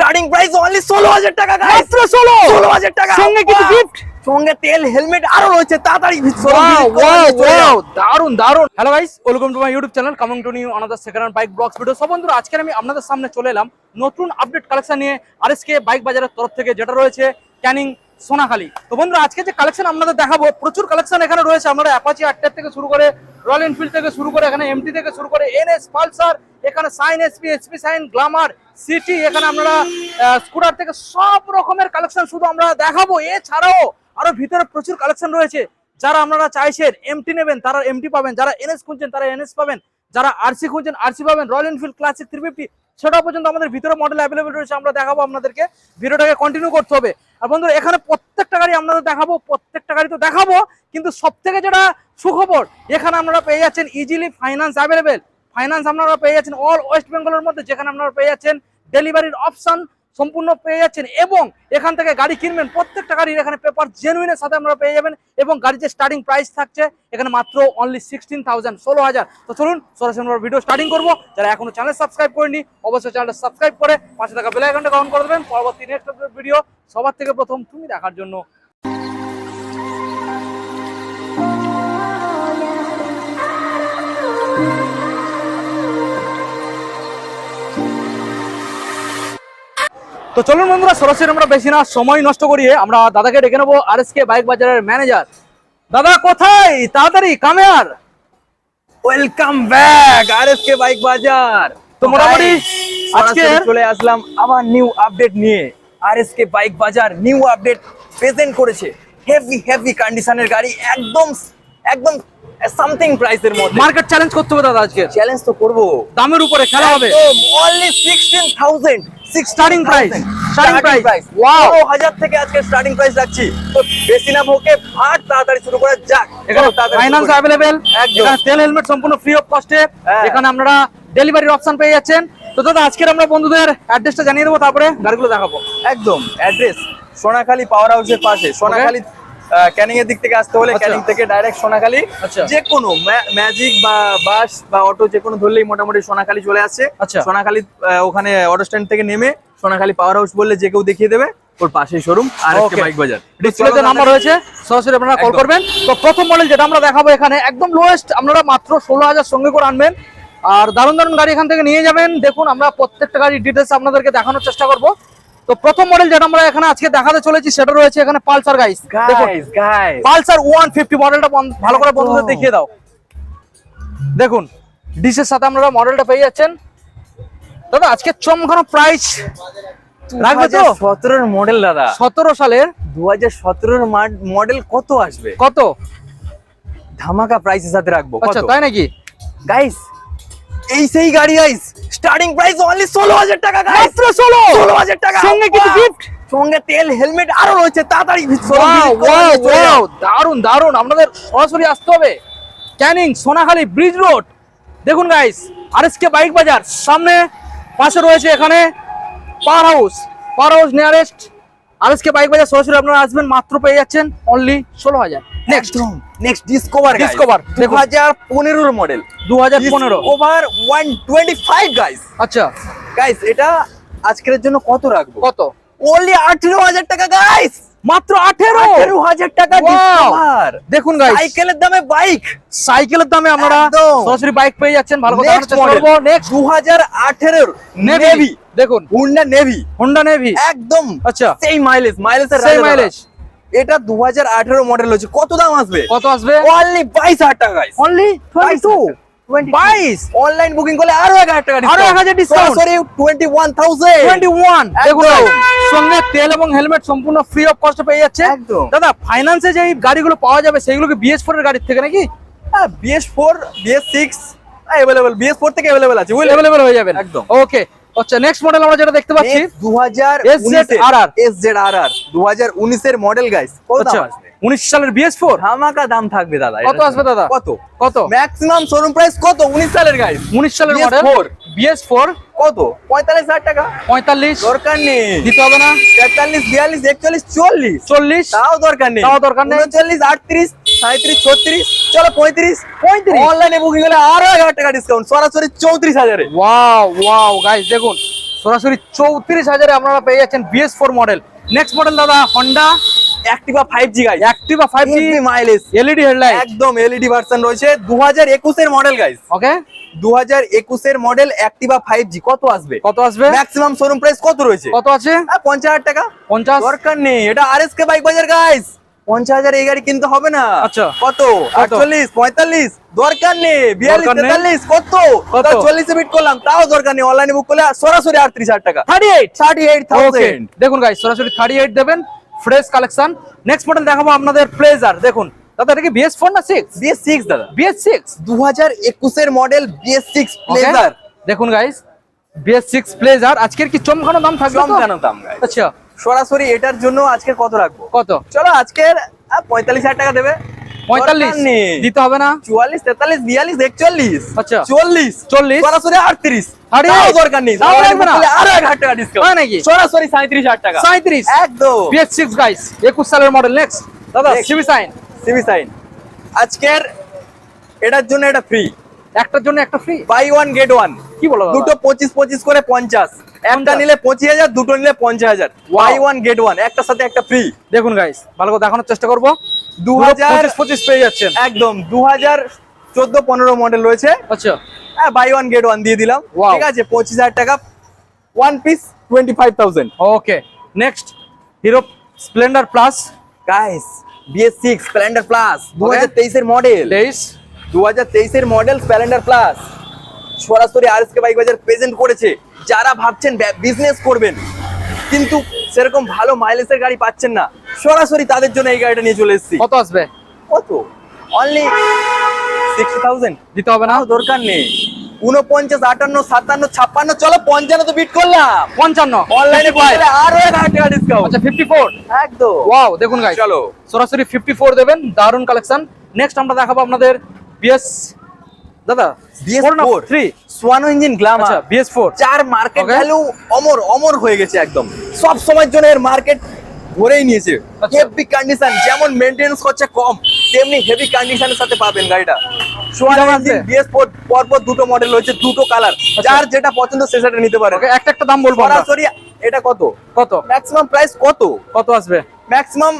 Starting price only ষোলো হাজার টাকা। মাত্র ষোলো। ষোলো হাজার টাকা। সঙ্গে কিছু গিফট সঙ্গে তেল হেলমেট আরও রয়েছে তাড়াতাড়ি দারুণ দারুণ hello guys welcome to my YouTube channel coming to new another second hand bike blogs video সব বন্ধুরা আজকে আমি আপনাদের সামনে চলে এলাম নতুন আপডেট কালেকশন নিয়ে আরএসকে বাইক বাজারের তরফ থেকে যেটা রয়েছে ক্যানিং সোনাখালী। তো বন্ধুরা, আজকে যে কালেকশন আপনাদের দেখাবো, প্রচুর কালেকশন এখানে রয়েছে। আপনারা অ্যাপাচি আটটার থেকে শুরু করে রয়্যাল এনফিল্ড থেকে শুরু করে, এখানে এমটি থেকে শুরু করে এনএস পালসার এখানে Shine SP SP Shine Glamour city এখানে আপনারা স্কুটার থেকে সব রকমের কালেকশন শুধু আমরা দেখাবো। এছাড়াও আরও ভিতরে প্রচুর কালেকশন রয়েছে। যারা আপনারা চাইছেন এমটি নেবেন, তারা এমটি পাবেন। যারা এনএস খুঁজছেন, তারা এনএস পাবেন। যারা আরসি খুঁজছেন আরসি পাবেন। Royal Enfield Classic three fifty সেটা পর্যন্ত আমাদের ভিতরে মডেল অ্যাভেলেবেল রয়েছে, আমরা দেখাবো আপনাদেরকে। ভিডিওটাকে কন্টিনিউ করতে হবে। আর বন্ধুরা, এখানে প্রত্যেকটা গাড়ি আপনাদের দেখাবো, প্রত্যেকটা গাড়ি তো দেখাবো, কিন্তু সব থেকে যেটা সুখবর, এখানে আপনারা পেয়ে যাচ্ছেন ইজিলি ফাইন্যান্স অ্যাভেলেবেল ফাইন্যান্স আপনারা পেয়ে যাচ্ছেন অল ওয়েস্ট বেঙ্গলের মধ্যে, যেখানে আপনারা পেয়ে যাচ্ছেন ডেলিভারির অপশন সম্পূর্ণ পেয়ে যাচ্ছেন এবং এখান থেকে গাড়ি কিনবেন। প্রত্যেকটা গাড়ির এখানে পেপার জেনুইনের সাথে আপনারা পেয়ে যাবেন এবং গাড়ির যে স্টার্টিং প্রাইস থাকছে, এখানে মাত্র অনলি সিক্সটিন থাউজেন্ড ষোলো হাজার। তো চলুন, সরাসরি আমরা ভিডিও স্টার্টিং করব। যারা এখনও চ্যানেল সাবস্ক্রাইব করেনি অবশ্যই চ্যানেলটা সাবস্ক্রাইব করে পাঁচশো টাকা বেলাইকনটা গ্রহণ করে দেবেন। পরবর্তী নেক্সট ভিডিও সবার থেকে প্রথম তুমি দেখার জন্য তো চলুন বন্ধুরা সরাসরি আমরা বেশি না সময় নষ্ট করিয়ে আমরা দাদাকে ডেকে নেব আর এস কে বাইক বাজারের ম্যানেজার দাদা কোথায়? তাড়াতাড়ি come here welcome back RSK bike Bazar. তো মোটামুটি আজকে চলে আসলাম আবার নিউ আপডেট নিয়ে। আরএসকে বাইক বাজার নিউ আপডেট প্রেজেন্ট করেছে। হেভি হেভি কন্ডিশনের গাড়ি একদম একদম সামথিং প্রাইসের মধ্যে। মার্কেট চ্যালেঞ্জ করতে হবে দাদা আজকে। চ্যালেঞ্জ তো করব। দামের উপরে খেলা হবে। Only sixteen thousand Starting price, starting price. Wow. পনেরো থেকে আজকে স্টার্টিং প্রাইস রাখছি। তো বেশি না ভোকে তাড়াতাড়ি শুরু করা যাক। এখানে ফাইন্যান্স একদম। এখানে তেল হেলমেট সম্পূর্ণ ফ্রি অফ কস্টে। এখানে আপনারা ডেলিভারির অপশন পেয়ে যাচ্ছেন। তো দাদা আজকের আমরা বন্ধুদের অ্যাড্রেসটা জানিয়ে দেবো তারপরে গাড়িগুলো দেখাবো। একদম অ্যাড্রেস সোনাখালী পাওয়ার হাউসের পাশে। সোনাখালী ক্যানিং এর দিক থেকে আসতে হলে আচ্ছা। ক্যানিং থেকে ডাইরেক্ট সোনাখালী। আচ্ছা। যে কোনো ম্যাজিক বা বাস বা অটো যে কোনো ধরলেই মোটামুটি সোনাখালী চলে আসছে আচ্ছা। সোনাখালী ওখানে অটো স্ট্যান্ড থেকে নেমে সোনাখালী পাওয়ার হাউস বললে যে কেউ দেখিয়ে দেবে। ওর পাশেই শোরুম আর একটা Okay. বাইক বাজার। ডিসপ্লেতে নাম্বার রয়েছে। সরাসরি আপনারা কল করবেন। তো প্রথম মডেল যেটা আমরা দেখাবো এখানে একদম লোয়েস্ট আপনারা মাত্র ষোলো হাজার সঙ্গে করে আনবেন। আর দারুণ দারুণ গাড়ি এখান থেকে নিয়ে যাবেন। দেখুন আমরা প্রত্যেকটা গাড়ির ডিটেলস আপনাদেরকে দেখানোর চেষ্টা করব। তো প্রথম মডেল যেটা আমরা এখানে আজকে দেখাতে চলেছি সেটা রয়েছে এখানে Pulsar guys Pulsar one fifty মডেলটা ভালো করে বন্ধুদের। দেখিয়ে দাও। দেখুন ডিসের সাথে আপনারা মডেলটা পেয়ে যাচ্ছেন। দাদা আজকে চমকানো প্রাইস রাখবে তো? সতেরোর মডেল দাদা। সতেরো সালের। দু হাজার সতেরোর মডেল কত আসবে? কত? ধামাকা প্রাইসের সাথে রাখব আচ্ছা তাই নাকি? গাইস এই সেই গাড়ি গাইস স্টার্টিং প্রাইস অনলি ষোলো হাজার টাকা গাইস মাত্র ষোলো! ষোলো হাজার টাকা। সঙ্গে কিছু gift? সঙ্গে তেল হেলমেট আরও রয়েছে তাড়াতাড়ি দারুণ দারুণ আপনাদের সরাসরি আসতে হবে। Canning Sonakhali bridge road. দেখুন গাইস আর আরএসকে বাইক বাজার। সামনে পাশে রয়েছে এখানে power house. Power house nearest আর আরএসকে বাইক বাজার সরাসরি আপনারা আসবেন মাত্র পেয়ে যাচ্ছেন অনলি ষোলো হাজার। নেক্সট নেক্সট ডিসকভার Discover, দু দেখুন। মডেল দু হাজার পনেরো over one twenty five guys আচ্ছা। গাইস এটা আজকের জন্য কত রাখব? কত? আঠেরো হাজার টাকা গাইস মাত্র আঠেরো? আঠেরো হাজার টাকা Wow! ডিসকভার দেখুন গাইস সাইকেলের দামে বাইক সাইকেলের দামে একদম। সরাসরি বাইক পেয়ে যাচ্ছেন। ভালো কথা নেক্সট মডেল নেক্সট দু হাজার আঠেরোর নেভি দেখুন। হুন্ডা নেভি হোন্ডা নেভি একদম। আচ্ছা। সেই মাইলেজ মাইলেজের সেই মাইলেজ এটা দু হাজার আঠেরো মডেল হচ্ছে কত দাম আসবে? কত আসবে? অনলি বাইশ হাজার টাকা। অনলি টু 22 বাইশ? অনলাইন বুকিং করলে আরও এক হাজার টাকা আরও 1000 discount। Sorry twenty one thousand twenty one সঙ্গে তেল এবং হেলমেট সম্পূর্ণ ফ্রি অফ কস্টে পেয়ে যাচ্ছে। দাদা ফাইন্যান্সে যে গাড়িগুলো পাওয়া যাবে সেগুলো কি বিএস ফোর এর গাড়ির থেকে নাকি? BS four BS six available BS four থেকে অ্যাভেলেবল আছে অ্যাভেলেবল হয়ে যাবেন একদম। ওকে আচ্ছা নেক্সট মডেল আমরা যেটা দেখতে পাচ্ছি দু হাজার SZRR S Z R R দু হাজার উনিশের মডেল গাইস কত আচ্ছা দাম আসবে? উনিশ সালের বিএস ধামাকা দাম থাকবে দাদা কত আসবে দাদা? কত? কত? ম্যাক্সিমাম শোরুম প্রাইস কত? উনিশ সালের গাইস উনিশ সালের BS4 মডেল বিএস ফোর কত? পঁয়তাল্লিশ হাজার টাকা। পঁয়তাল্লিশ। দরকার নেই। দিতে হবে না। তেতাল্লিশ বিয়াল্লিশ একচল্লিশ চল্লিশ। চল্লিশ। তাও দরকার নেই। তাও দরকার নেই। উনচল্লিশ আটত্রিশ সাঁত্রিশ ছত্রিশ চলো পঁয়ত্রিশ পঁয়ত্রিশ। অনলাইনে বুকিং হলে আরও হাজার টাকা ডিসকাউন্ট সরাসরি চৌত্রিশ হাজারে। ওয়াও ওয়াও গাইস দেখুন সরাসরি চৌত্রিশ হাজারে আপনারা পেয়ে যাচ্ছেন BS four model next model দাদা Honda Activa guys Activa mileage LED headlight একদম এলইডি ভার্সন রয়েছে। Model guys okay model Activa five G কত আসবে? কত আসবে? ম্যাক্সিমাম শোরুম প্রাইস কত রয়েছে? কত আছে? আহ, পঞ্চাশ হাজার টাকা। পঞ্চাশ। দরকার নেই এটা আর এস কে বাইক বাজার গাইস পঞ্চাশ হাজার এই গাড়ি কিনতে হবে না। আচ্ছা। কত? আটচল্লিশ পঁয়তাল্লিশ দরকার নেই। বিয়াল্লিশ তেতাল্লিশ কত? কত? চল্লিশে বিট করলাম তাও দরকার নেই। অনলাইনে বুক করলে সরাসরি আটত্রিশ হাজার টাকা। Thirty eight thirty eight thousand দেখুন গাইস সরাসরি থার্টি এইট দেবেন ফ্রেশ কালেকশন নেক্সট মডেল দেখাবো আপনাদের প্লেজার দেখুন দাদা এটা কি বিএস ফোর না সিক্স বিএস সিক্স দাদা। বিএস সিক্স দু হাজার একুশের মডেল বিএস সিক্স প্লেজার দেখুন গাইস বিএস সিক্স প্লেজার আজকের কি চমকানো দাম থাকবে? চমকানো দাম আচ্ছা। সরাসরি এটার জন্য আজকে কত রাখব? কত? চলো আজকের পঁয়তাল্লিশ হাজার টাকা দেবে। পঁয়তাল্লিশ? দিতে হবে না? চুয়াল্লিশ তেতাল্লিশ বিয়াল্লিশ একচল্লিশ। আচ্ছা। চল্লিশ। চল্লিশ? সরাসরি আটত্রিশ। দরকার নেই। আরও এক হাজার টাকা ডিসকাউন্ট নাকি? সরাসরি সাঁত্রিশ হাজার টাকা। সাঁত্রিশ? একদম। বিএস সিক্স গাইস একুশ সালের মডেল নেক্সট দাদা. সিবি সাইন সিবি সাইন আজকের এটার জন্য এটা ফ্রি একটার জন্য একটা free buy one get one কি বলো দুটো পঁচিশ পঁচিশ করে পঞ্চাশ। একটা। নিলে পঁচিশ হাজার দুটো নিলে পঞ্চাশ হাজার। বাই ওয়ান গেট ওয়ান একটার সাথে একটা ফ্রি দেখুন গাইস ভালো করে দেখানোর চেষ্টা করব। দু হাজার পঁচিশ পেয়ে যাচ্ছেন। একদম দু হাজার চোদ্দ পনেরো মডেল রয়েছে। আচ্ছা। হ্যাঁ বাই ওয়ান গেট ওয়ান দিয়ে দিলাম। ঠিক আছে পঁচিশ হাজার টাকা one piece twenty five thousand okay next Hero Splendor plus guys BS six Splendor plus দু হাজার তেইশের মডেল তেইশ। দু হাজার তেইশের মডেল স্প্লেন্ডার প্লাস সরাসরি আর এস কে বাইক বাজার প্রেজেন্ট করেছে। যারা ভাবছেন বিজনেস করবেন কিন্তু সেরকম ভালো মাইলেজের গাড়ি পাচ্ছেন না সরাসরি তাদের জন্য এই গাড়িটা নিয়ে চলে এসেছি। কত আসবে? কত? অনলি সিক্সটি থাউজেন্ড দিতে হবে না? দরকার নেই। উনপঞ্চাশ আটান্ন সাতান্ন ছাপ্পান্ন চলো পঞ্চান্ন তো বিট করলাম। পঞ্চান্ন। অনলাইনে আরও এক হাজার টাকা ডিসকাউন্ট আচ্ছা ফিফটি ফোর একদম। ওয়াও দেখুন গাইস চলো। সরাসরি ফিফটি ফোর দেবেন দারুণ কালেকশন নেক্সট আমরা দেখাবো আপনাদের বিএস দাদা বিএস ফোর না ফোর থ্রি সোয়ানো ইঞ্জিন আচ্ছা বিএস ফোর যার মার্কেট ভ্যালু অমর অমর হয়ে গেছে একদম। সব সময়ের জন্য এর মার্কেট ধরেই নিয়েছে। আচ্ছা। হেভি কন্ডিশন যেমন মেইনটেনেন্স করছে কম তেমনি হেভি কন্ডিশনের সাথে পাবেন গাড়িটা। পরপর দুটো মডেল রয়েছে দুটো কালার যার যেটা পছন্দ সে সেটা নিতে পারে। একটা একটা দাম বলব। সরাসরি এটা কত? কত? ম্যাক্সিমাম প্রাইস কত? কত আসবে? ম্যাক্সিমাম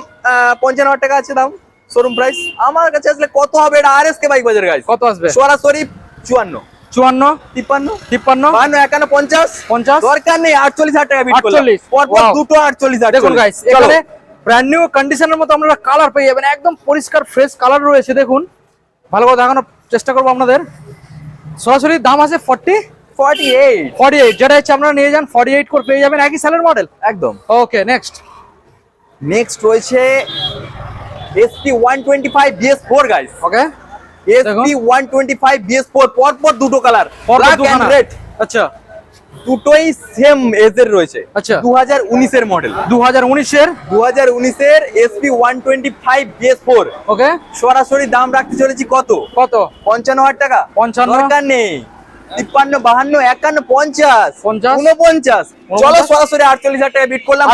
পঞ্চান্ন টাকা আছে দাম। শোরুম প্রাইস আমার কাছে আসলে কত হবে এটা আর এস কে বাইক বাজার গাইস কত আসবে? সরাসরি চুয়ান্ন। চুয়ান্ন? তিপ্পান্ন? তিপ্পান্ন? একান্ন পঞ্চাশ? পঞ্চাশ? দরকার নেই আটচল্লিশ হাজার টাকা বিট করলাম। 48 পরপর Wow. দুটো আটচল্লিশ হাজার দেখুন গাইস এখানে ব্র্যান্ড নিউ কন্ডিশনের মতো আপনারা কালার পেয়ে যাবেন। একদম পরিষ্কার ফ্রেশ কালার রয়েছে দেখুন। ভালো করে দেখানোর চেষ্টা করব আপনাদের। সরাসরি দাম আছে forty forty eight forty eight যেটা হচ্ছে আপনারা নিয়ে যান ফর্টি এইট করে পেয়ে যাবেন। একই সালের মডেল একদম। ওকে নেক্সট নেক্সট রয়েছে SP one twenty five BS four guys okay SP one twenty five BS four পরপর দুটো কালার ব্ল্যাক অ্যান্ড রেড আচ্ছা। দুটোই সেম এজের রয়েছে। আচ্ছা। দু হাজার উনিশের মডেল দু হাজার উনিশের দু হাজার উনিশের SP one twenty five BS four okay সরাসরি দাম রাখতে চলেছি কত? কত? পঞ্চান্ন হাজার টাকা। পঞ্চান্ন। দরকার নেই। তিপ্পান্ন বাহান্ন একান্ন পঞ্চাশ। উনপঞ্চাশ চলো সরাসরি আটচল্লিশ হাজার টাকা বিট করলাম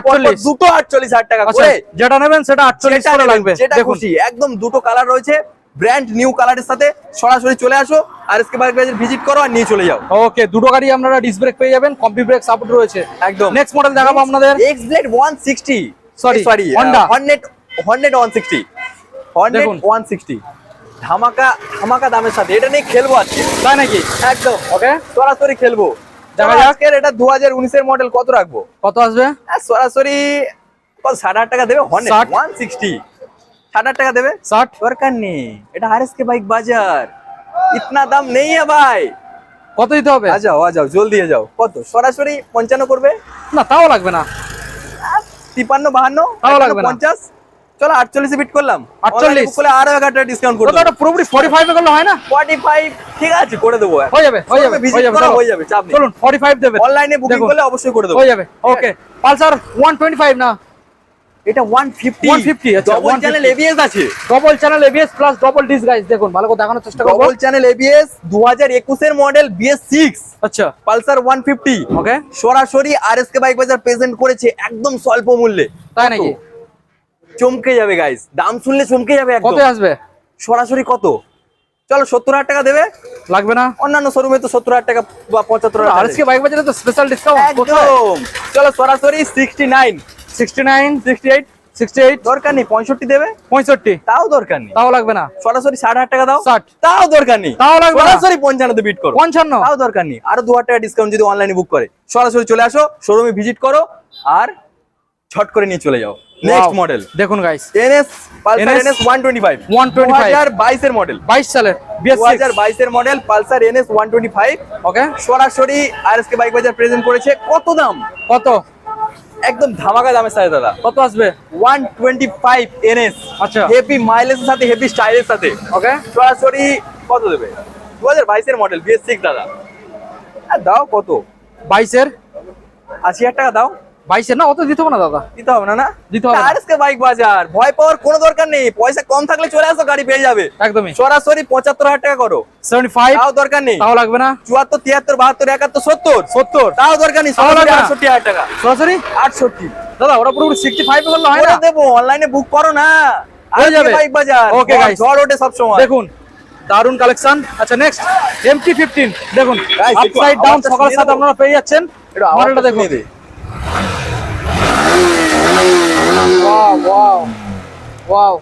দুটো আটচল্লিশ হাজার টাকা আচ্ছা, যেটা নেবেন সেটা আটচল্লিশ লাগবে। যেটা খুশি একদম দুটো কালার রয়েছে ব্র্যান্ড নিউ কালারের সাথে। সরাসরি চলে আসো আর এসকে বাইক ভিজিট করো আর নিয়ে চলে যাও। ওকে দুটো গাড়ি আপনারা ডিস ব্রেক পেয়ে যাবেন কম্পি ব্রেক সাপোর্ট রয়েছে। একদম। নেক্সট মডেল দেখাবো আপনাদের। X blade 160 sorry sorry Honda Hornet sixty 160 one sixty ধামাকা ধামাকা দামের সাথে। এটা নিয়ে খেলব আজকে। তাই নাকি? একদম। ওকে। সরাসরি খেলব। আজকের এটা দু হাজার উনিশের মডেল কত রাখব? কত আসবে? হ্যাঁ, সরাসরি সাড়ে আট টাকা দেবে? One sixty. টাকা দেবে? ষাট। নেই। এটা বাইক বাজার। দাম নেই ভাই। কত দিতে হবে? যাও যাও জলদি যাও। কত? সরাসরি পঞ্চান্ন করবে? না তাও লাগবে না। তিপান্ন বাহান্ন তাও লাগবে পঞ্চাশ। চলো আটচল্লিশে বিট করলাম। 48 করলে আরও এক হাজার টাকা ডিসকাউন্ট ওটা পুরোপুরি ফর্টি ফাইভ করলে হয় না? ফর্টি ফাইভ ঠিক আছে করে দেবো। হয়ে যাবে হয়ে যাবে হয়ে যাবে হয়ে যাবে, চাপ নেই। চলুন ফর্টি ফাইভ দেবেন অনলাইনে বুকিং করলে অবশ্যই করে দেবো। হয়ে যাবে okay Pulsar one twenty five না। এটা ওয়ান ফিফটি 150 আচ্ছা, ডবল চ্যানেল এবিএস আছে। Double channel ABS plus double disc guys দেখুন ভালো করে দেখানোর চেষ্টা করব। ডবল চ্যানেল এবিএস দু হাজার একুশের মডেল বিএস সিক্স আচ্ছা। পালসার ওয়ান ফিফটি ওকে সরাসরি R S K bike Bazaar present করেছে একদম স্বল্প মূল্যে। তাই নাকি? চমকে যাবে গাইস দাম শুনলে চমকে যাবে কত আসবে? সরাসরি কত? চলো সত্তর হাজার টাকা দেবে। লাগবে না? অন্যান্য শোরুমে তো সত্তর হাজার টাকা বা পঁচাত্তর হাজার আরএসকে বাইক বাজারে তো স্পেশাল ডিসকাউন্ট চলো সরাসরি সিক্সটি নাইন 69 সিক্সটি এইট 68 দরকার নেই পঁয়ষট্টি দেবে? 65 তাও দরকার নেই। তাও লাগবে না? সরাসরি ষাট হাজার টাকা দাও। 60 তাও দরকার নেই। তাও লাগবে না। সরাসরি পঞ্চান্নতে বিট করো। 55 তাও দরকার নেই। আরও দু হাজার টাকা ডিসকাউন্ট যদি অনলাইনে বুক করে। সরাসরি চলে আসো শোরুমে ভিজিট করো। আর ছট করে নিয়ে চলে যাও। নেক্সট মডেল দেখুন guys NS Pulsar NS one twenty five 125 হাজার বাইশের মডেল 22 সালের দু বিএস হাজার বাইশের model Pulsar NS one twenty five okay সরাসরি R S K bike Bazaar present করেছে। কত দাম? কত? একদম ধামাকা দামের সাথে দাদা। কত আসবে? ওয়ান টোয়েন্টি ফাইভ এনএস আচ্ছা। হেভি মাইলেজের সাথে হেভি স্টাইলের সাথে। ওকে সরাসরি কত দেবে? দু হাজার বাইশের মডেল বিএস সিক্স দাদা। আর দাও কত? 22 এর? আশি হাজার টাকা দাও। 22 না? অত দিতে হবে না দাদা? দিতে হবে না না? দিতে হবে আরএসকে বাইক বাজার। ভয় পাওয়ার কোনো দরকার নেই। পয়সা কম থাকলে চলে আসো গাড়ি পেয়ে যাবে। একদমই। সরাসরি পঁচাত্তর হাজার টাকা করো। 75 তাও দরকার নেই। তাও লাগবে না? চুয়াত্তর তিয়াত্তর বাহাত্তর একাত্তর সত্তর। 70 তাও দরকার নেই। সরাসরি আটষট্টি হাজার টাকা। সরাসরি? আটষট্টি। দাদা ওরা পুরোপুরি 65 এ করলে হয় না? দেবো। অনলাইনে বুক করো না। হয়ে যাবে। বাইক বাজার. ঝড় ওঠে সব সময় দেখুন দারুণ কালেকশন আচ্ছা নেক্সট এমটি ফিফটিন দেখুন আপসাইড ডাউন সকালের সাথে আপনারা পেয়ে যাচ্ছেন। এটা দেখুন। ওয়াও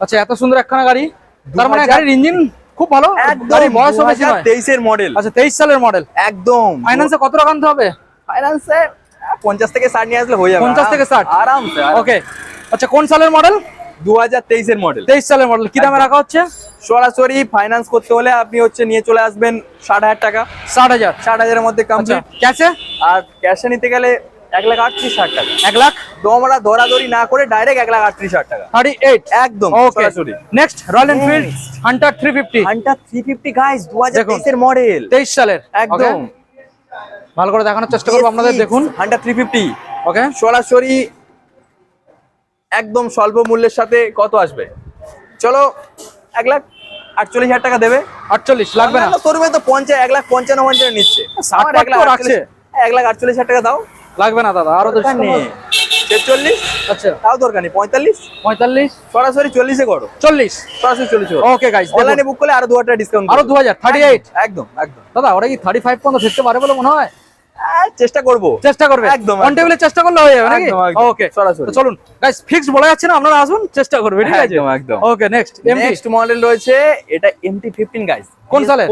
আচ্ছা এত সুন্দর একখানা গাড়ি। তার মানে গাড়ির ইঞ্জিন খুব ভালো? গাড়ির বয়সও বেশি নয়। তেইশের মডেল আচ্ছা তেইশ সালের মডেল একদম। ফাইন্যান্সে কত টাকা আনতে হবে? ফাইন্যান্সে পঞ্চাশ থেকে ষাট নিয়ে আসলে হয়ে যাবে। 50 থেকে 60 আরামসে ওকে আচ্ছা কোন সালের মডেল দু হাজার তেইশের মডেল তেইশ সালের মডেল কি দামে রাখা হচ্ছে? সরাসরি ফাইন্যান্স করতে হলে আপনি হচ্ছে নিয়ে চলে আসবেন ষাট হাজার টাকা। ষাট হাজার। ষাট হাজারের মধ্যে আচ্ছা কমপ্লিট ক্যাশে আর ক্যাশে নিতে গেলে এক লাখ আটত্রিশ হাজার টাকা। এক লাখ? তোমরা না করে ডাইরেক্ট এক লাখ আটত্রিশ হাজার টাকা। থার্টি এইট একদম সরাসরি। Next Royal Enfield Hunter three fifty Hunter three fifty guys দু হাজার তেইশের মডেল তেইশ সালের একদম। ভালো করে দেখানোর চেষ্টা করব আপনাদের দেখুন। হান্টার থ্রি ফিফটি ওকে সরাসরি একদম স্বল্প মূল্যের সাথে কত আসবে? চলো এক লাখ আটচল্লিশ হাজার টাকা দেবে। আটচল্লিশ লাগবে না? শোরুমে তো পঞ্চাশ এক লাখ পঞ্চান্ন পঞ্চান্ন নিচ্ছে। এক লাখ আটচল্লিশ- এক লাখ আটচল্লিশ হাজার টাকা দাও। লাগবে না দাদা আরও দরকার নেই। ছেচল্লিশ? আচ্ছা। তাও দরকার নেই পঁয়তাল্লিশ? পঁয়তাল্লিশ। সরাসরি চল্লিশে করো। চল্লিশ। সরাসরি চল্লিশ ওকে গাইস অনলাইনে বুক করলে আরও দু হাজার ডিসকাউন্ট আরও দু হাজার থার্টি এইট একদম একদম। দাদা ওরা কি থার্টি ফাইভ পর্যন্ত ফিরতে পারে বলে মনে হয়? চেষ্টা করব। চেষ্টা করবে? একদম, অন টেবিলে চেষ্টা করলে হয়ে যাবে নাকি। ওকে সরাসরি। চলুন। গাইস ফিক্সড বলা যাচ্ছে না আপনারা আসুন চেষ্টা করবে ঠিক আছে? একদম, একদম। Okay next MT next model রয়েছে এটা এমটি গাইস কোন সালে?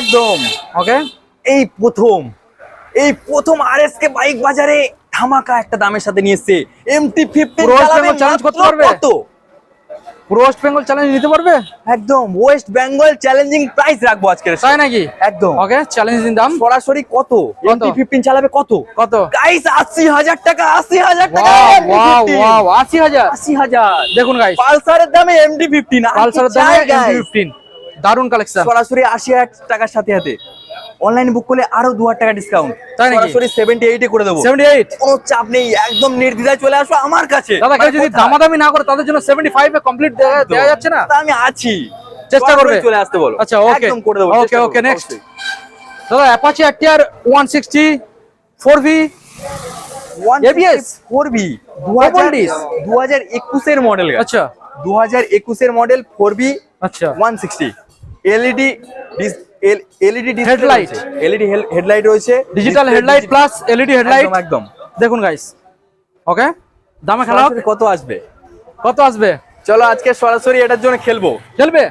একদম। ওকে এই প্রথম। এই প্রথম আরএসকে বাইক বাজারে ধামাকা একটা দামের সাথে নিয়ে এসছে। এমটি ফিফটিন West করতে পারবে? কত? পুরো ওয়েস্ট বেঙ্গল চ্যালেঞ্জ নিতে পারবে? একদম ওয়েস্ট বেঙ্গল চ্যালেঞ্জিং প্রাইস রাখব আজকের তাই নাকি? একদম। ওকে চ্যালেঞ্জ দাম। সরাসরি কত? এমটি ফিফটিন চালাবে কত? কত? গাইস আশি হাজার টাকা আশি হাজার টাকা ওয়াও ওয়াও 15 ওয়াও আশি হাজার। আশি হাজার। দেখুন গাইস পালসারের দামে এমডি ফিফটিন পালসারের দামে এমটি ফিফটিন দারুণ কালেকশন সরাসরি আশি হাজার টাকার সাথে সাথে। অনলাইনে বুক করলে আরও দু হাজার টাকা ডিসকাউন্ট তাই নাকি? সরাসরি সেভেন্টি এইটে করে দেবো। সেভেন্টি এইট কোনো চাপ নেই একদম নির্দ্বিধায় চলে আসো আমার কাছে। দাদা কেউ মানে যদি দামাদামি না করে তাদের জন্য সেভেন্টি ফাইভ এ কমপ্লিট দেওয়া যাচ্ছে না? তা আমি আছি। চেষ্টা করবে। চলে আসতে বলো। আচ্ছা, okay. একদম করে দেবো করব, next. অবশ্যই। দাদা Apache RTR one sixty four V 150 4B Double disc। 2021 এর মডেল আচ্ছা। 2021 এর মডেল 4B আচ্ছা। 160 LED LED Headlight। LED headlight রয়েছে। Digital headlight plus LED headlight একদম দেখুন গাইস ওকে দামে খেলা কত আসবে? কত আসবে? চলো আজকে সরাসরি এটার জন্য খেলব। খেলবে?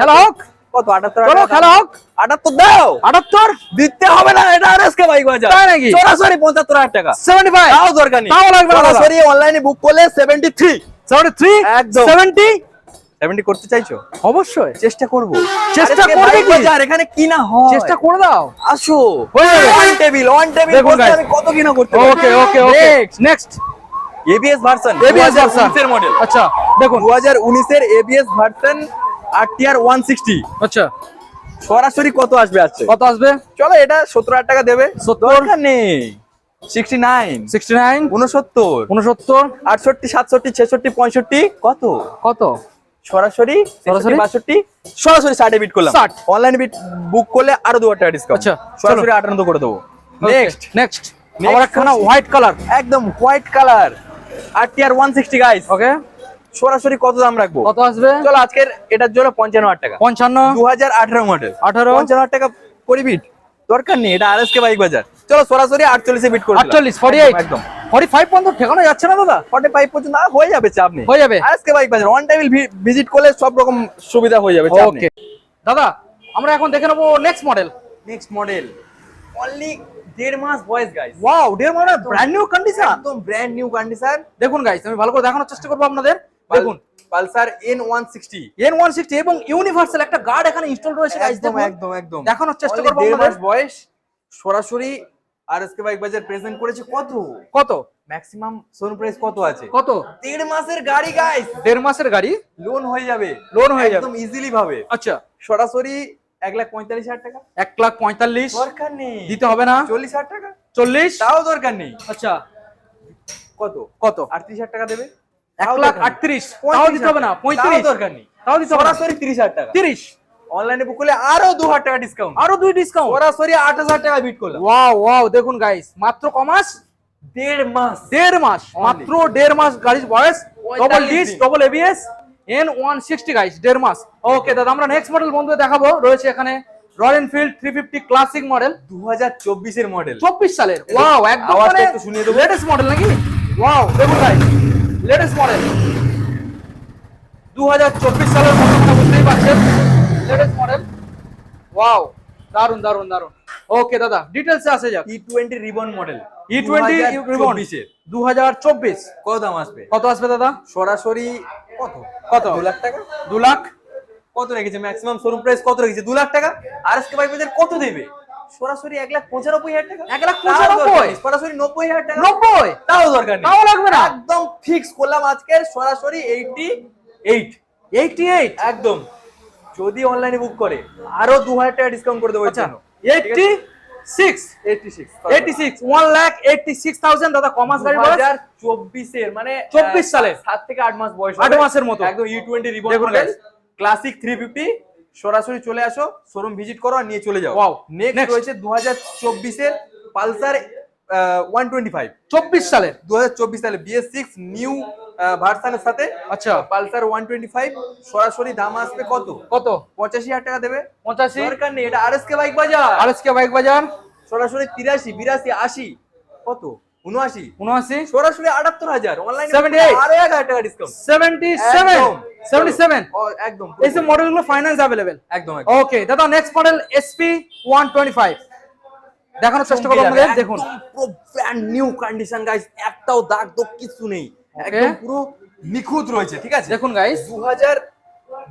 খেলা হোক। কত? আটাত্তর চলো খেলা হোক। আটাত্তর দাও। আটাত্তর? দিতে হবে না এটা আরএসকে বাইক বাজার। তাই নাকি? সরাসরি পঁচাত্তর হাজার টাকা। সেভেন্টি ফাইভ তাও দরকার নেই। তাও লাগবে না। সরাসরি অনলাইনে বুক করলে সেভেন্টি থ্রি সেভেন্টি থ্রি একদম। সেভেন্টি সেভেন্টি করতে চাইছো? অবশ্যই। চেষ্টা করব। চেষ্টা করবে কি? বাজার এখানে কি না হয়? চেষ্টা করে দাও। আসো। অন টেবিল অন টেবিল দেখুন আমি কত কিনা করতে okay okay okay next ABS version ABS version এর মডেল আচ্ছা দেখুন। 2019 এর এবিএস ভার্সন আরটিআর 160 আচ্ছা। সরাসরি কত আসবে আজকে? কত আসবে? চলো এটা 17000 টাকা দেবে। 70 দরকার নেই। 69 সিক্সটি নাইন 69 উনসত্তর 68 67 66 65 কত? কত? সরাসরি সরাসরি? 62 সরাসরি 60 বিট করলাম। 60 অনলাইন বিট বুক করলে আরও 2000 টাকা ডিসকাউন্ট আচ্ছা, সরাসরি 58 করে দেবো। নেক্সট নেক্সট আবার একখানা হোয়াইট কালার একদম white colour RTR 160 guys okay সরাসরি কত দাম রাখব? কত আসবে? চলো আজকের এটার জন্য পঞ্চান্ন হাজার টাকা। পঞ্চান্ন। দু হাজার আঠারো মডেল আঠারো। পঞ্চান্ন হাজার টাকা করি বিট দরকার নেই এটা আর এস কে বাইক বাজার। চলো সরাসরি আটচল্লিশে বিট করে। আটচল্লিশ ফর্টি একদম। ফর্টি ফাইভ পর্যন্ত ঠেকানো যাচ্ছে না দাদা? ফর্টি ফাইভ পর্যন্ত হয়ে যাবে চাপ নেই। হয়ে যাবে। S bike Bazaar one time visit করলে সব রকম সুবিধা হয়ে যাবে ওকে দাদা আমরা এখন দেখে নেব next model next model only দেড় মাস বয়স guys wow model brand new condition একদম ব্র্যান্ড নিউ কন্ডিশন দেখুন গাইস আমি ভালো করে দেখানোর চেষ্টা করব আপনাদের। দেখুন। Pulsar N one sixty N one sixty এবং ইউনিভার্সাল একটা গার্ড এখানে ইনস্টল রয়েছে একদম একদম একদম। দেখানোর চেষ্টা করব দেড় মাস বয়স সরাসরি R S K bike Bazaar present করেছে কত? কত? ম্যাক্সিমাম শোরুম প্রাইস কত আছে? কত? দেড় মাসের গাড়ি গাইস দেড় মাসের গাড়ি? লোন হয়ে যাবে। লোন হয়ে যাবে। একদম ইজিলি ভাবে। আচ্ছা। সরাসরি এক লাখ পঁয়তাল্লিশ হাজার টাকা? এক লাখ পঁয়তাল্লিশ। দরকার নেই। দিতে হবে না। চল্লিশ হাজার টাকা? চল্লিশ। তাও দরকার নেই। আচ্ছা। কত? কত? আটত্রিশ হাজার টাকা দেবে? এক লাখ আটত্রিশ। তাও দিতে হবে না। পঁয়ত্রিশ। দরকার নেই। তাও দিতে সরাসরি তিরিশ হাজার টাকা। তিরিশ। অনলাইনে বুক করলে আরও দু হাজার টাকা ডিসকাউন্ট আরও দুই ডিসকাউন্ট সরাসরি আট হাজার টাকা বিট করলাম। ওয়াও ওয়াও দেখুন গাইস মাত্র কমাস দেড় মাস। দেড় মাস মাত্র দেড় মাস গাড়ির বয়স double disc. Double ABS N one sixty guys দেড় মাস। ওকে দাদা আমরা নেক্সট মডেল বন্ধু দেখাবো। রয়েছে এখানে Royal Enfield three fifty classic model দু হাজার চব্বিশের মডেল চব্বিশ সালের। ওয়াও একদম মানে শুনিয়ে দেবো। লেটেস্ট মডেল নাকি? ওয়াও দেখুন গাইস লেটেস্ট মডেল দু হাজার চব্বিশ সালের মডেলটা বুঝতেই পারছেন। লেটেস্ট মডেল ওয়াও দারুণ দারুণ দারুণ ওকে দাদা ডিটেলসে আসে যাক। E twenty ribbon model E twenty ribbon দু হাজার চব্বিশ। কত দাম আসবে? কত আসবে দাদা? সরাসরি কত? কত? দু লাখ টাকা? দু লাখ? কত রেখেছে? ম্যাক্সিমাম শোরুম প্রাইস কত রেখেছে? দু লাখ টাকা? আর এস কে বাইক বাজার কত দেবে? সরাসরি এক লাখ পঁচানব্বই হাজার টাকা। এক লাখ পঁচানব্বই? সরাসরি নব্বই হাজার টাকা। নব্বই? তাও দরকার নেই। তাও লাগবে না? একদম ফিক্স করলাম আজকে সরাসরি এইটি এইট এইটি এইট একদম। যদি অনলাইনে বুক করে আরও দু হাজার টাকা ডিসকাউন্ট করে দেবো আচ্ছা জন্য। Eighty six six six one lakh six thousand দাদা কমাস গাড়ি বয়স? চব্বিশের মানে 24 আহ, সালের। সাত থেকে আট মাস বয়স আট মাসের মতো। একদম twenty ribbon classic three fifty সরাসরি চলে আসো শোরুম ভিজিট করো আর নিয়ে চলে যাও. নেক্সট রয়েছে দু হাজার চব্বিশের পালসার ওয়ান টোয়েন্টি ফাইভ চব্বিশ সালের? দু হাজার চব্বিশ সালে বিএস সিক্স নিউ ভার্সানের সাথে। আচ্ছা। পালসার ওয়ান টোয়েন্টি ফাইভ সরাসরি দাম আসবে কত? কত? পঁচাশি হাজার টাকা দেবে। পঁচাশি? দরকার নেই এটা আর এস কে বাইক বাজার। আর এস কে বাইক বাজার। সরাসরি তিরাশি বিরাশি আশি। কত? উনআশি উনআশি সরাসরি আটাত্তর হাজার। অনলাইনে 78 আরও এক হাজার টাকা discount seventy seven seventy seven একদম। এই সব মডেলগুলো ফাইন্যান্স অ্যাভেলেবেল একদম ওকে দাদা নেক্সট মডেল এসপি দেখানোর চেষ্টা করব দেখুন। পুরো ব্র্যান্ড নিউ কন্ডিশন গাইস একটাও দাগ তো কিছু নেই। একদম পুরো নিখুঁত রয়েছে ঠিক আছে? দেখুন গাইস দু হাজার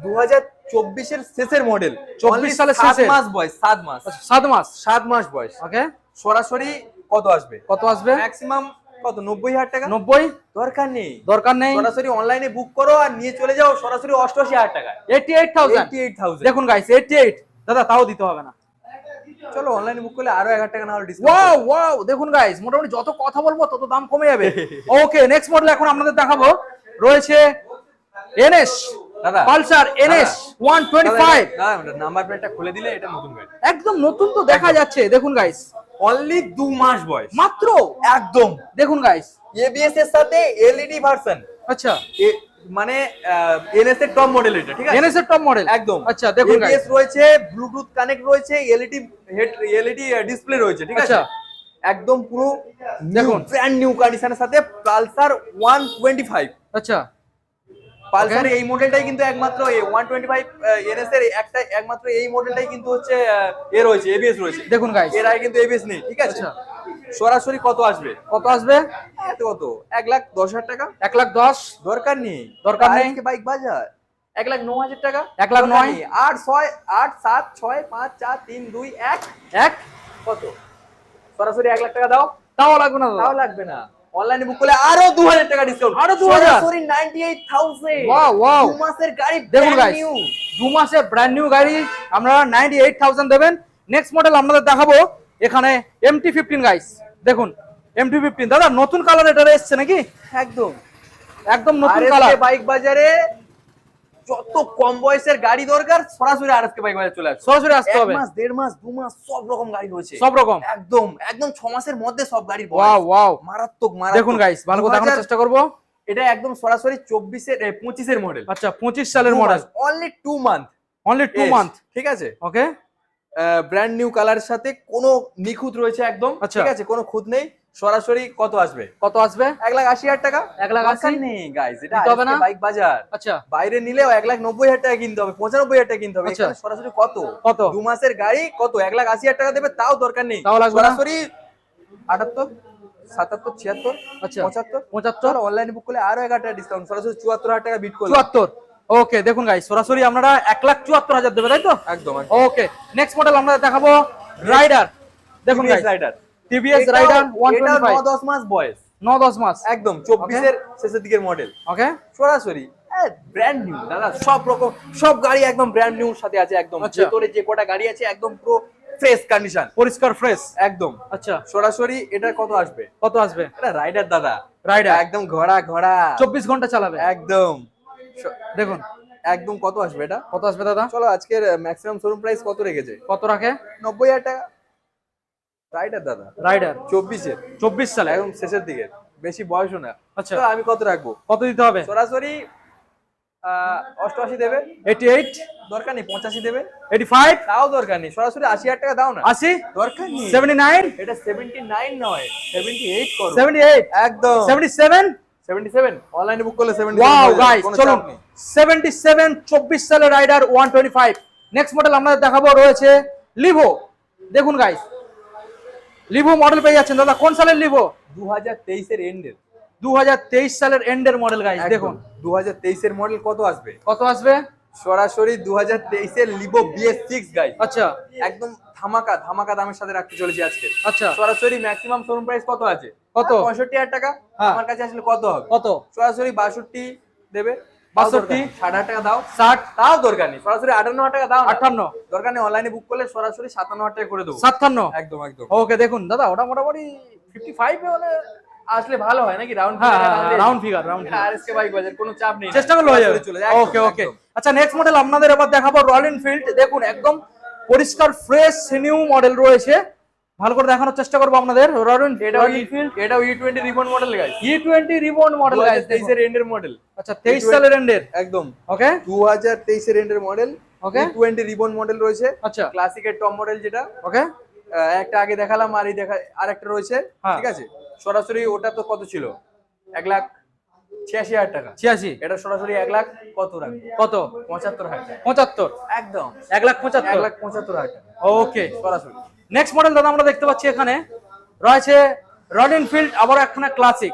দু হাজার চব্বিশের শেষের মডেল 24 সালের শেষে। মাস বয়স সাত মাস। সাত মাস। সাত মাস বয়স। ওকে। সরাসরি কত আসবে? কত আসবে? ম্যাক্সিমাম কত? নব্বই হাজার টাকা? নব্বই? দরকার নেই। দরকার নেই। সরাসরি অনলাইনে বুক করো আর নিয়ে চলে যাও সরাসরি অষ্টআশি হাজার টাকা eighty eight thousand eighty eight thousand দেখুন গাইস এইটি এইট দাদা তাও দিতে হবে না। চলো অনলাইনে বুক করলে আরও এক হাজার টাকা না হলে ওয়াও ডিসকাউন্ট ওয়াও দেখুন গাইস মোটামুটি যত কথা বলব তত দাম কমে যাবে। ওকে নেক্সট মডেল এখন আপনাদের দেখাবো। রয়েছে এনএস দাদা Pulsar NS one twenty five number প্লেটটা খুলে দিলে এটা নতুন গাড়ি একদম নতুন তো দেখা যাচ্ছে দেখুন গাইস অনলি দু মাস বয়স। মাত্র? একদম। দেখুন গাইস এবিএস এর সাথে এলইডি ভার্সন আচ্ছা। মানে এনএস এর টপ মডেল এটা ঠিক আছে? এনএস এর টপ মডেল একদম। আচ্ছা দেখুন এবিএস রয়েছে ব্লুটুথ কানেক্ট রয়েছে এলইডি হেড এলইডি ডিসপ্লে রয়েছে ঠিক আছে? আচ্ছা। একদম পুরো দেখুন। ব্র্যান্ড নিউ কন্ডিশনের সাথে পালসার 125 আচ্ছা। পালসার এই মডেলটাই কিন্তু একমাত্র এই 125 এনএস এর একটা একমাত্র এই মডেলটাই কিন্তু হচ্ছে এ রয়েছে এবিএস রয়েছে। দেখুন গাইস এর আগে কিন্তু এবিএস নেই ঠিক আছে? আচ্ছা। সরাসরি কত আসবে? কত আসবে? এত কত? এক লাখ দশ হাজার টাকা? এক লাখ দশ? দরকার নেই। দরকার নেই। বাইক বাজার? এক লাখ ন হাজার টাকা? এক লাখ নয়। আট ছয় আট সাত ছয় পাঁচ চার তিন দুই এক। এক? কত? সরাসরি এক লাখ টাকা দাও। তাও লাগবে না তাও লাগবে না। অনলাইনে বুক করলে আরও দু হাজার টাকা ডিসকাউন্ট আরও 2000. দু মাসের গাড়ি দেখুন গাইস দু মাসের ব্র্যান্ড নিউ গাড়ি আমরা নাইনটি এইট থাউজেন্ড দেবেন। নেক্সট মডেল আপনাদের দেখাবো। এখানে এমটি ফিফটিন গাইস দেখুন এমটি ফিফটিন দাদা নতুন কালার এটা এসছে নাকি? একদম। একদম নতুন কালার বাইক বাজারে যত কম বয়সের গাড়ি দরকার সরাসরি আরএসকে বাইক বাজারে চলে আসবে। সরাসরি আসতে হবে। মাস দেড় মাস দু মাস সব রকম গাড়ি রয়েছে। সব রকম। একদম একদম ছ মাসের মধ্যে সব গাড়ির। ওয়াও ওয়াও মারাত্মক মারাত্মক। দেখুন গাইস ভালো করে দেখানোর চেষ্টা করব। এটা একদম সরাসরি চব্বিশের পঁচিশের মডেল আচ্ছা পঁচিশ সালের model only two month only two month ঠিক আছে? ওকে ব্র্যান্ড নিউ কালারের সাথে কোনো নিখুঁত রয়েছে একদম। আচ্ছা। ঠিক আছে কোনো খুঁত নেই। সরাসরি কত আসবে? কত আসবে? এক লাখ আশি হাজার টাকা। এক লাখ আশি? নেই গাইজ এটা হবে না? বাইক বাজার। আচ্ছা। বাইরে নিলেও এক লাখ নব্বই হাজার টাকা কিনতে হবে পঁচানব্বই হাজার টাকা কিনতে হবে। আচ্ছা। সরাসরি কত? কত? দু মাসের গাড়ি কত? এক লাখ আশি হাজার টাকা দেবে তাও দরকার নেই? সরাসরি আটাত্তর সাতাত্তর ছিয়াত্তর আচ্ছা। পঁচাত্তর। পঁচাত্তর? অনলাইনে বুক করলে আরও টাকা ডিসকাউন্ট সরাসরি চুয়াত্তর হাজার টাকা বিট করলে চুয়াত্তর? ওকে দেখুন গাই সরাসরি আপনারা এক লাখ চুয়াত্তর হাজার দেবে তাই তো? একদম ওকে নেক্সট মডেল আমরা দেখাবো রাইডার দেখুন রাইডার টিভিএস রাইডার ওয়ান দশ মাস বয়স। ন দশ মাস। একদম চব্বিশের শেষের দিকের মডেল ওকে সরাসরি ব্র্যান্ড নিউ দাদা সব রকম সব গাড়ি একদম ব্র্যান্ড নিউ সাথে আছে একদম। আচ্ছা। ভেতরে যে কটা গাড়ি আছে একদম পুরো ফ্রেশ কন্ডিশন পরিষ্কার ফ্রেশ একদম। আচ্ছা। সরাসরি এটা কত আসবে? কত আসবে? এটা রাইডার দাদা। রাইডার একদম ঘোড়া ঘোড়া। চব্বিশ ঘণ্টা চালাবে। একদম। দেখুন একদম কত আসবে এটা? কত আসবে দাদা? চলো আজকের ম্যাক্সিমাম শোরুম প্রাইস কত রেখেছে? কত রাখে? নব্বই হাজার টাকা। রাইডার দাদা। রাইডার চব্বিশের। চব্বিশ সালে একদম শেষের দিকে বেশি বয়সও না। আচ্ছা। আমি কত রাখব? কত দিতে হবে? সরাসরি অষ্টআশি দেবে। এইটি এইট দরকার নেই পঁচাশি দেবে। এইটি ফাইভ তাও দরকার নেই। সরাসরি আশি হাজার টাকা দাও না। আশি? দরকার নেই। সেভেন্টি নাইন এটা সেভেন্টি নাইন নয় সেভেন্টি এইট করো। সেভেন্টি এইট একদম। সেভেন্টি সেভেন সেভেন্টি সেভেন অনলাইনে বুক করলে সেভেন্টি ওয়াও গাইস চলুন। 77 24 সালের রাইডার 125 নেক্সট মডেল আমরা দেখাবো রয়েছে লিভো দেখুন গাইস লিভো মডেল পেয়ে যাচ্ছেন। দাদা কোন সালের লিভো দু হাজার তেইশের এন্ডের 2023 সালের এন্ডের মডেল গাইস দেখুন। দু হাজার তেইশের মডেল কত আসবে? কত আসবে? সরাসরি দু হাজার তেইশের লিভো বিএস সিক্স গাই আচ্ছা। একদম ধামাকা ধামাকা দামের সাথে রাখতে চলেছি আজকে। আচ্ছা। সরাসরি ম্যাক্সিমাম শোরুম প্রাইস কত আছে? কত? পঁয়ষট্টি হাজার টাকা। হ্যাঁ। আমার কাছে আসলে কত হবে? কত? সরাসরি বাষট্টি দেবে। 62 ষাট হাজার টাকা দাও। 60 তাও দরকার নেই। সরাসরি আটান্ন হাজার টাকা দাও না। 58 দরকার নেই অনলাইনে বুক করলে সরাসরি সাতান্ন হাজার টাকা করে দেবো। 57 একদম একদম। ওকে দেখুন দাদা ওটা মোটামুটি 55 এ হলে আসলে ভালো হয় নাকি? রাউন্ড হ্যাঁ round figure round figure RSK bike Bazaar কোনো চাপ নেই। চেষ্টা করলে হয়ে যাবে। ওকে ওকে। আচ্ছা নেক্সট মডেল আপনাদের এবার দেখাবো রয়্যাল এনফিল্ড দেখুন একদম পরিষ্কার ফ্রেশ নিউ মডেল রয়েছে। ভালো করে দেখানোর চেষ্টা করব আপনাদের। রয়্যাল এটাও এনফিল্ড এটাও E twenty ribbon model guys E twenty ribbon model guys তেইশের এন্ডের মডেল আচ্ছা তেইশ সালের এন্ডের একদম। Okay এন্ডের model Okay. Twenty ribbon model রয়েছে। আচ্ছা। ক্লাসিকের টপ মডেল যেটা। ওকে একটা আগে দেখালাম আর এই দেখা রয়েছে। হ্যাঁ। ঠিক আছে? সরাসরি ওটা তো কত ছিল? এক লাখ ছিয়াশি হাজার টাকা। ছিয়াশি? এটা সরাসরি এক লাখ কত রাখবে? কত? পঁচাত্তর হাজার পঁচাত্তর? একদম। এক লাখ পঁচাত্তর? এক লাখ পঁচাত্তর হাজার টাকা। ওকে। সরাসরি। নেক্সট মডেল দাদা আমরা দেখতে পাচ্ছি এখানে। রয়েছে রয়্যাল এনফিল্ড আবার একখানা ক্লাসিক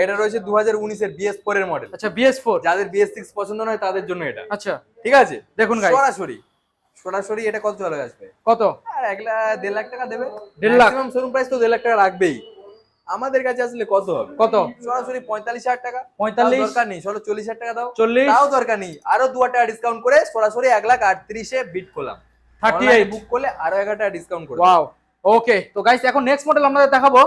এটা রয়েছে দু হাজার উনিশের বিএস ফোর এর মডেল আচ্ছা বিএস ফোর যাদের বিএস সিক্স পছন্দ নয় তাদের জন্য এটা। আচ্ছা। ঠিক আছে? দেখুন সরাসরি। সরাসরি এটা কত চলে আসবে? কত? আর এক লাখ দেড় লাখ টাকা দেবে। দেড় লাখ? শোরুম প্রাইস তো দেড় লাখ টাকা রাখবেই। আমাদের কাছে আসলে কত হবে? কত? সরাসরি পঁয়তাল্লিশ হাজার টাকা। 45 তাও দরকার নেই চলো চল্লিশ হাজার টাকা দাও। চল্লিশ? তাও দরকার নেই। আরও দু হাজার টাকা ডিসকাউন্ট করে সরাসরি এক লাখ আটত্রিশে বিট করলাম। 38 বুক করলে আরও এক হাজার টাকা ডিসকাউন্ট করে ওয়াও ওকে তো গাইস এখন নেক্সট মডেল আপনাদের দেখাবো।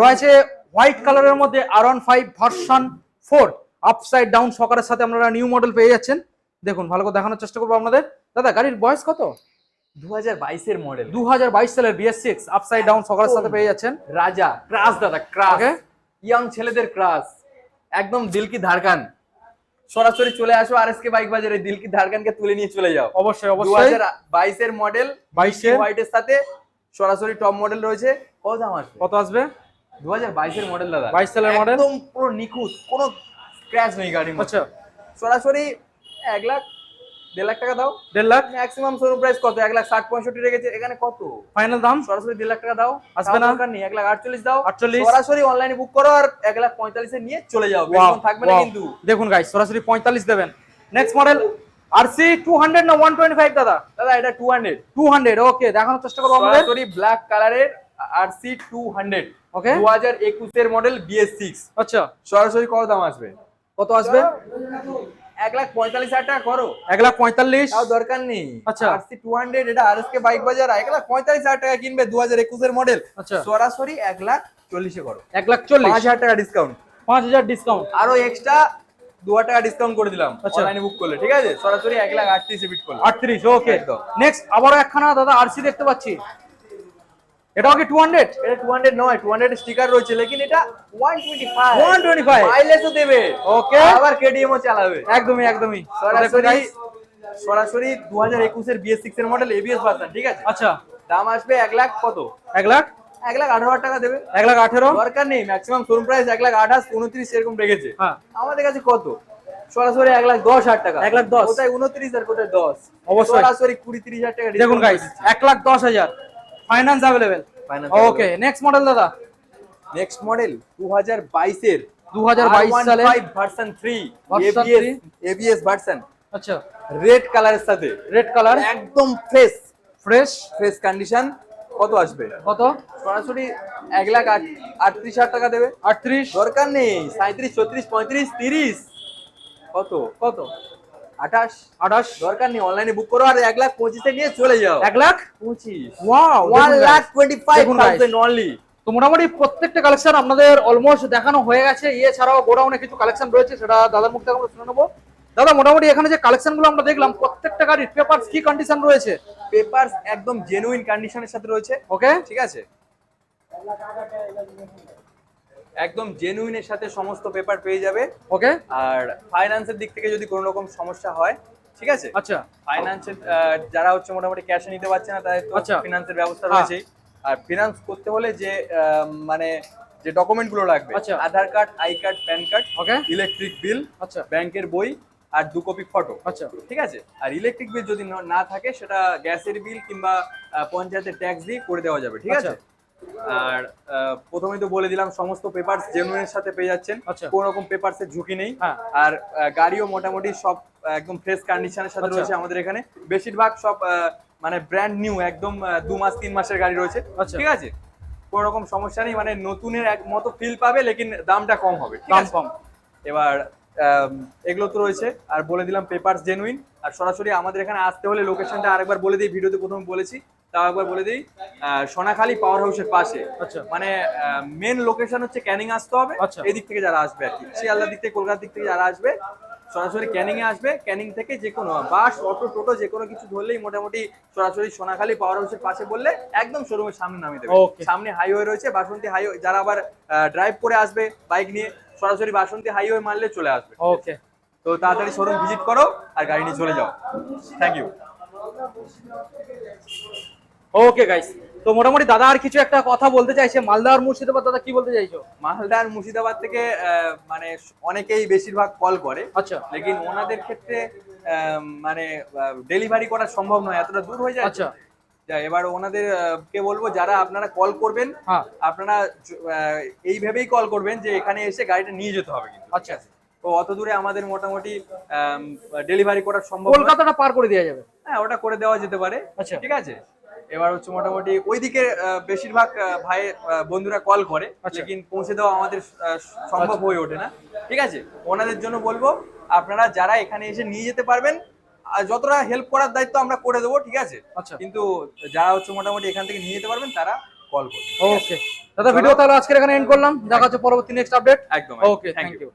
রয়েছে হোয়াইট কালারের মধ্যে R one five version four upside down সকারের সাথে আপনারা নিউ মডেল পেয়ে যাচ্ছেন। দেখুন ভালো করে দেখানোর চেষ্টা করব আপনাদের। দাদা গাড়ির বয়স কত? দু হাজার বাইশের মডেল দু সালের বিএস সিক্স আপসাইড ডাউন সকারের সাথে পেয়ে যাচ্ছেন। রাজা ক্রাস দাদা ক্রাস. ইয়াং ছেলেদের ক্রাস একদম দিল কি ধারকান। সরাসরি চলে আসো আর এসকে বাইক বাজারে দিল কি ধারকানকে তুলে নিয়ে চলে যাও। অবশ্যই অবশ্যই। হাজার বাইশের মডেল 22 এর? হোয়াইটের সাথে সরাসরি টপ মডেল রয়েছে। কত দাম আসবে? কত আসবে? দু হাজার বাইশের মডেল দাদা। 22 সালের? একদম পুরো নিখুঁত কোনো স্ক্র্যাচ নেই গাড়ির মধ্যে। আচ্ছা। সরাসরি এক লাখ দেড় লাখ টাকা দাও। দেড় লাখ? ম্যাক্সিমাম শোরুম প্রাইস কত? এক লাখ ষাট পঁয়ষট্টি রেখেছে। এখানে কত? ফাইনাল দাম? সরাসরি দেড় লাখ টাকা দাও। আসবে না? দরকার নেই। এক লাখ আটচল্লিশ দাও। 48 সরাসরি অনলাইনে বুক করো আর এক লাখ পঁয়তাল্লিশে নিয়ে চলে যাও। থাকবে না কিন্তু। দেখুন গাইস সরাসরি পঁয়তাল্লিশ দেবেন। Next model RC two hundred না ওয়ান টোয়েন্টি ফাইভ দাদা? দাদা এটা two hundred two hundred okay দেখানোর চেষ্টা করব সরাসরি ব্ল্যাক কালারের R C two hundred Okay. দু হাজার একুশের মডেল বিএস সিক্স আচ্ছা। সরাসরি কত দাম আসবে? কত আসবে? এক লাখ পঁয়তাল্লিশ হাজার টাকা করো। এক লাখ পঁয়তাল্লিশ? দরকার নেই। আচ্ছা। আরসি টু হান্ড্রেড এটা আর এসকে বাইক বাজার এক লাখ পঁয়তাল্লিশ হাজার টাকা কিনবে দু হাজার একুশের মডেল আচ্ছা। সরাসরি এক লাখ চল্লিশে করো। এক লাখ চল্লিশ? পাঁচ হাজার টাকা ডিসকাউন্ট পাঁচ হাজার ডিসকাউন্ট আরও এক্সট্রা দু হাজার টাকা ডিসকাউন্ট করে দিলাম। আচ্ছা। অনলাইনে বুক করলে ঠিক আছে? সরাসরি এক লাখ আটত্রিশে বিট করলে। আটত্রিশ ওকে। নেক্সট আবারও একখানা দাদা আরসি দেখতে পাচ্ছি। এটাও কি টু হান্ড্রেড এটা টু হান্ড্রেড নয় টু হান্ড্রেড স্টিকার রয়েছে লেকিন এটা ওয়ান টোয়েন্টি ফাইভ 125 মাইলেজও দেবে। Okay. আবার কেডিএমও চালাবে। একদমই একদমই। সরাসরি সরাসরি দু হাজার একুশের এর মডেল এবিএস ভার্সন ঠিক আছে? আচ্ছা। দাম আসবে এক লাখ কত? এক লাখ? এক লাখ আঠারো হাজার টাকা দেবে। এক লাখ আঠেরো? দরকার নেই ম্যাক্সিমাম শোরুম প্রাইস এক লাখ আঠাশ উনত্রিশ এরকম রেখেছে। হ্যাঁ। আমাদের কাছে কত? সরাসরি এক লাখ দশ হাজার টাকা। এক লাখ দশ। কোথায় উনত্রিশ আর কোথায় দশ? অবশ্যই। সরাসরি কুড়ি তিরিশ হাজার টাকা দেখুন গাইস এক লাখ দশ হাজার। Finance Finance okay next model দাদা? নেক্সট মডেল দু হাজার বাইশের দু হাজার বাইশ সালে? Version three Version ABS ABS version আচ্ছা। রেড কালারের সাথে। রেড কালার একদম ফ্রেশ ফ্রেশ ফ্রেশ কন্ডিশন কত আসবে? কত? সরাসরি এক লাখ আট- আটত্রিশ হাজার টাকা দেবে। আটত্রিশ? দরকার নেই। সাঁত্রিশ ছত্রিশ পঁয়ত্রিশ তিরিশ। কত? কত? আঠাশ। আঠাশ। দরকার নেই অনলাইনে বুক করো আর এক লাখ পঁচিশে নিয়ে চলে যাও। এক লাখ? পঁচিশ। One lakh twenty five thousand only তো মোটামুটি প্রত্যেকটা কালেকশন আপনাদের অলমোস্ট দেখানো হয়ে গেছে। এছাড়াও গোডাউনে কিছু কালেকশন রয়েছে সেটা দাদার মুখ থেকে আমরা শুনে নেব। দাদা মোটামুটি এখানে যে কালেকশনগুলো আমরা দেখলাম প্রত্যেকটা গাড়ির পেপার কি কন্ডিশন রয়েছে? পেপার একদম জেনুইন কন্ডিশনের সাথে রয়েছে। ওকে ঠিক আছে? একদম জেনুইনের সাথে সমস্ত পেপার পেয়ে যাবে। ওকে আর ফাইন্যান্সের দিক থেকে যদি কোনো রকম সমস্যা হয় ঠিক আছে? আচ্ছা। ফাইন্যান্সের যারা হচ্ছে মোটামুটি ক্যাশে নিতে পারছে না তাদের তো আচ্ছা। ফিনান্সের ব্যবস্থা রয়েছে। আর ফিনান্স করতে হলে যে মানে যে ডকুমেন্টগুলো লাগবে আচ্ছা। Aadhaar card I card PAN card okay electric bill আচ্ছা। ব্যাংকের বই আর দু কপি ফটো আচ্ছা। ঠিক আছে? আর ইলেকট্রিক বিল যদি না থাকে সেটা গ্যাসের বিল কিংবা পঞ্চায়েতের ট্যাক্স দিয়ে করে দেওয়া যাবে ঠিক আছে? আচ্ছা। আর আহ, প্রথমেই তো বলে দিলাম সমস্ত পেপারস জেনুইনের সাথে পেয়ে যাচ্ছেন। আচ্ছা। কোনো রকম পেপারসের ঝুঁকি নেই। হ্যাঁ। আর গাড়িও মোটামুটি সব একদম ফ্রেশ কন্ডিশনের সাথে আচ্ছা। রয়েছে আমাদের এখানে। বেশিরভাগ সব মানে ব্র্যান্ড নিউ একদম দু মাস তিন মাসের গাড়ি রয়েছে। আচ্ছা। ঠিক আছে? কোনো রকম সমস্যা নেই মানে নতুনের এক মতো ফিল পাবে লেকিন দামটা কম হবে। দাম কম। এবার এগুলো তো রয়েছে। আর বলে দিলাম পেপার জেনুইন আর সরাসরি আমাদের এখানে আসতে হলে লোকেশনটা আরেকবার বলে দিই ভিডিওতে প্রথমে বলেছি। তাও একবার বলে দিই সোনাখালী পাওয়ার হাউসের পাশে। আচ্ছা। মানে মেন লোকেশন হচ্ছে ক্যানিং আসতে হবে। আচ্ছা। এই দিক থেকে যারা আসবে আর কি। শিয়ালদার দিক থেকে কলকাতার দিক থেকে যারা আসবে সরাসরি ক্যানিং এ আসবে। ক্যানিং থেকে যে কোনো বাস অটো টোটো যে কোনো কিছু ধরলেই মোটামুটি সরাসরি সোনাখালী পাওয়ার হাউসের পাশে বললে একদম শোরুমের সামনে নামিয়ে দেবে। সামনে হাইওয়ে রয়েছে বাসন্তী হাইওয়ে যারা আবার ড্রাইভ করে আসবে বাইক নিয়ে সরাসরি বাসন্তী হাইওয়ে মারলে চলে আসবে। ওকে তো তাড়াতাড়ি শোরুম ভিজিট করো আর গাড়ি নিয়ে চলে যাও। থ্যাংক ইউ ওকে গাইস তো মোটামুটি দাদা আর কিছু একটা কথা বলতে চাইছে। মালদা আর মুর্শিদাবাদ দাদা কি বলতে চাইছো? মালদা আর মুর্শিদাবাদ থেকে মানে অনেকেই বেশিরভাগ কল করে। আচ্ছা। লেকিন ওনাদের ক্ষেত্রে মানে ডেলিভারি করা সম্ভব নয় এতটা দূর হয়ে যায়। আচ্ছা। এবার ওনাদের কে বলব যারা আপনারা কল করবেন হ্যাঁ। আপনারা এইভাবেই কল করবেন যে এখানে এসে গাড়িটা নিয়ে যেতে হবে কিন্তু। আচ্ছা। তো অত দূরে আমাদের মোটামুটি ডেলিভারি করা সম্ভব। কলকাতাটা পার করে দেওয়া যাবে। হ্যাঁ ওটা করে দেওয়া যেতে পারে। আচ্ছা। ঠিক আছে? এবার হচ্ছে মোটামুটি ওইদিকে বেশিরভাগ ভাই বন্ধুরা কল করে আচ্ছা। লেকিন পৌঁছে দেওয়া আমাদের সম্ভব হয়ে ওঠে না। ঠিক আছে? ওনাদের জন্য বলব আপনারা যারা এখানে এসে নিয়ে যেতে পারবেন যতটা হেল্প করার দায়িত্ব আমরা করে দেবো ঠিক আছে? আচ্ছা। কিন্তু যারা হচ্ছে মোটামুটি এখান থেকে নিয়ে যেতে পারবেন তারা কল করবেন ওকে দাদা ভিডিও তাহলে আজকের এখানে এন্ড করলাম। দেখা হচ্ছে পরবর্তী নেক্সট আপডেট একদম ওকে থ্যাংক ইউ